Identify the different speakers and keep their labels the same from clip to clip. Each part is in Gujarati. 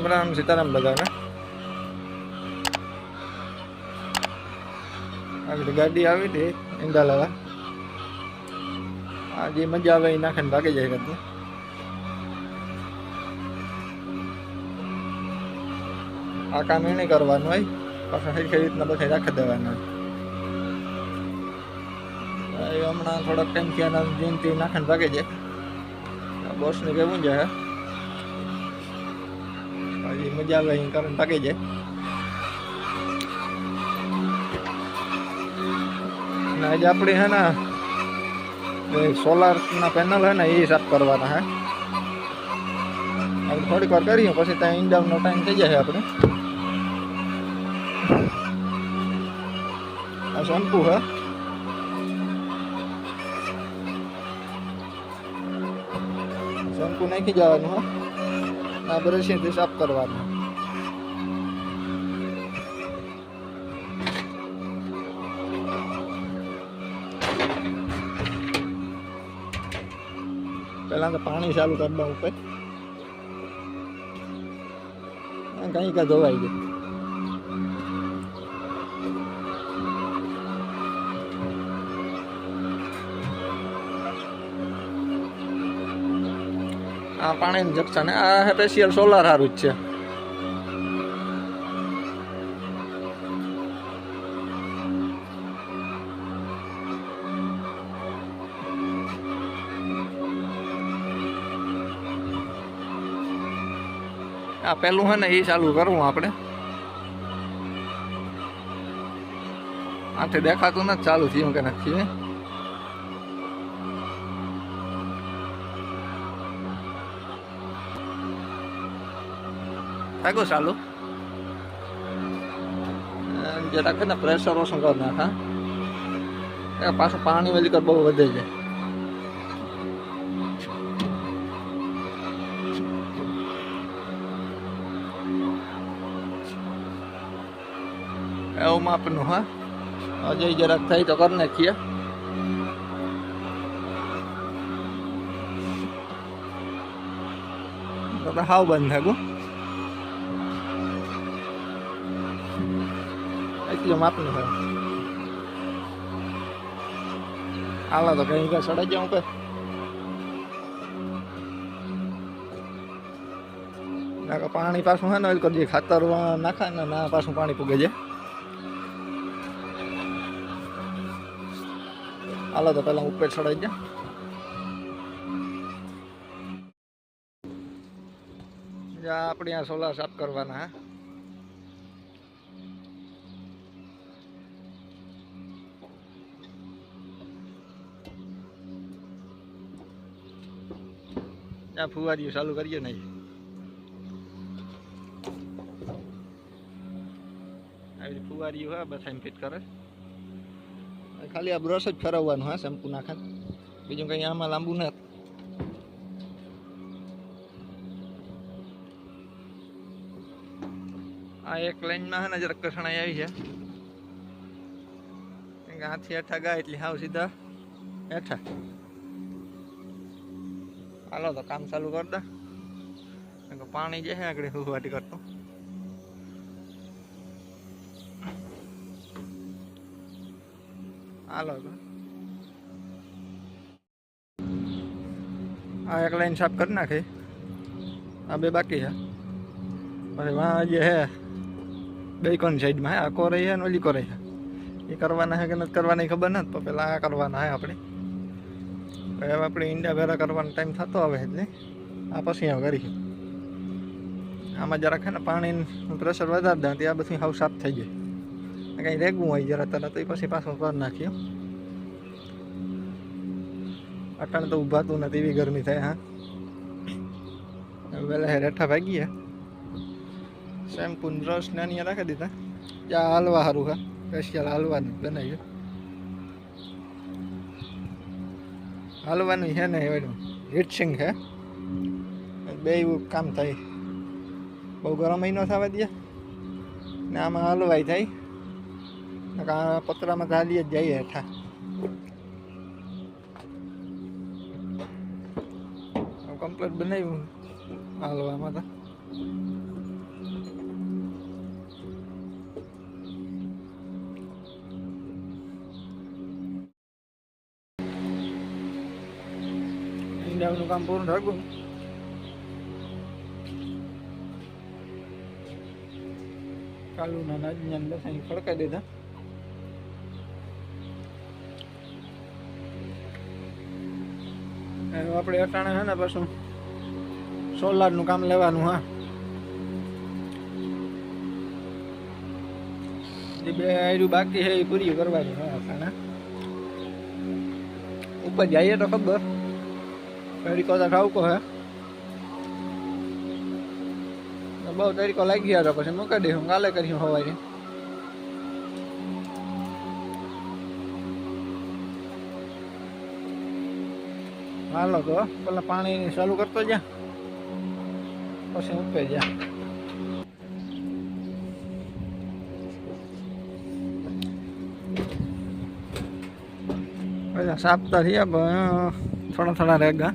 Speaker 1: રામ રામ સીતારામ બધાને આગળ ગાડી આવી હતી ઈંડા લેવા આ જે મજા આવે એ નાખીને ભાગી જાય કરતી આ કામ એને કરવાનું હોય પાછા સરખી રીતના બધા રાખી દેવાના હોય એ હમણાં થોડોક ટાઈમ થયા જયંતિ નાખીને ભાગી જાય બોસને કેવું જાય હજી મજા આવે કરીને ભાગી જાય. આજે આપણે હે ને સોલારના પેનલ હે ને, એ સાફ કરવાના હે. આપણે થોડીક વાર કરીએ, પછી ત્યાં ઇન્ડાઉનનો ટાઈમ થઈ જાય આપણે. આ શેમ્પુ હે. શેમ્પુ નાખી જવાનું હે. આ બ્રશથી સાફ કરવાનું. પહેલાં તો પાણી ચાલુ કરી દઉં ઉપર. કંઈક ધોવાઈ જાય આ પાણીનું જંક્શન આ સ્પેશિયલ સોલાર સારું જ છે. આ પેલું હે ને એ ચાલુ કરવું આપણે. આથી દેખાતું નથી, ચાલુ થયું કે નથી. થયું selalu? છે ને પ્રેશર ઓછું કરી નાખા એ પાછું પાણી વલી કર બહુ વધે છે. એવું માપનું, હા. હજી જરાક થઈ તો કરી નાખીએ. તો હાવ બંધ થાકું એટલું માપનું હોય. હાલો તો કઈ કઈ સડાઈ જાઉં કે પાણી પાછું હે ને ઓઇલ કરજે ખાતર નાખે ને, ના, પાછું પાણી પૂગે છે. હાલો તો પેલા ઉપર ચડાઈ દે આપણે આ સોલા સાફ કરવાના, હા. ત્યાં ફુવારીઓ ચાલુ કરીએ નહીં આવી ફુવારીઓ હોય બધા ફિટ કરે ખાલી આ બ્રશ જ ફેરવવાનું હા શેમ્પુ નાખે બીજું કંઈ આમાં લાંબુ નથી આ એક લાઈનમાં હે ને જરાક કસણાઈ આવી છે કેમ કે હાથી હેઠા ગાય એટલે હાવ સીધા હેઠા હાલો તો કામ ચાલુ કરી દે. કેમ કે પાણી જે છે આગળ હુવાટી કરતું. હાલો તો. આ એક લાઈન સાફ કરી નાખી. આ બે બાકી છે. પછી વાં જે હે બે કોણ સાઈડમાં હે આ કોરાઈ છે ને ઓલી કોરાઈ છે. એ કરવાના છે કે નથી કરવાની ખબર નથી તો પેલા આ કરવાના હે આપણે. હવે આપણે ઈંડા ભેરા કરવાનો ટાઈમ થતો આવે એટલે આ પછી હવે કરી આમાં જરાક છે પાણીનું પ્રેશર વધારી દઉં ત્યાં બધું હાવ સાફ થઈ જાય. કંઈ રેગવું હોય જરા તરત, તો પછી પાછું કરી નાખ્યો અટાણે તો ઊભાતું નથી, એવી ગરમી થાય, હા. વહેલા રેઠા ગયા શેમ્પુ બ્રશ ને અહીંયા રાખી દીધા. ત્યાં હાલવા સારું હા. સ્પેશિયલ હાલવાનું બનાવ્યું હાલવાનું છે ને એનું હીટસિંગ છે. બે એવું કામ થાય. બહુ ગરમ મહિનો થવા દે. ને આમાં હલવાઈ થાય. પતરામાં હાલી જ જઈએ હેઠા. કમ્પ્લેટ બનાવ્યું. હાલવામાં તો. ઈંડાનું કામ પૂરું થયું. કાલુના નાજની અંદર ખડકાઈ દીધા. એનું આપણે અટાણે છે ને પાછું સોલારનું કામ લેવાનું, હા. જે બે આયરું બાકી છે, એ પૂરી કરવાની, હા, અટાણે. ઉપર જઈએ તો ખબર. તરીકો તો ઠાવકો હે તો બહુ તરીકો લાગી ગયા તો પછી મૂકી દઈશું કાલે કરીશું હવારી હાલો તો પેલા પાણી ચાલુ કરતો જા પછી ઉપર જા બધા સાપતા થયા પણ થોડા થોડા રેગા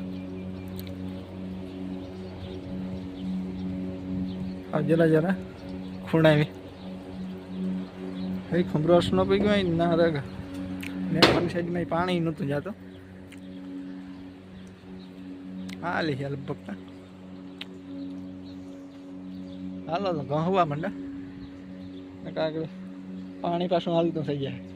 Speaker 1: આ જરા ખૂણાવી. એ ખમરોસ ન પી ગયો ના રેગા. ને પણ સાઈડમાં પાણી નહોતું જાતું. હાલી લે હાલ તો. હાલો ઘઉં હવા માંડે. કાંક પાણી પાછું હાલતું થઈ જાય.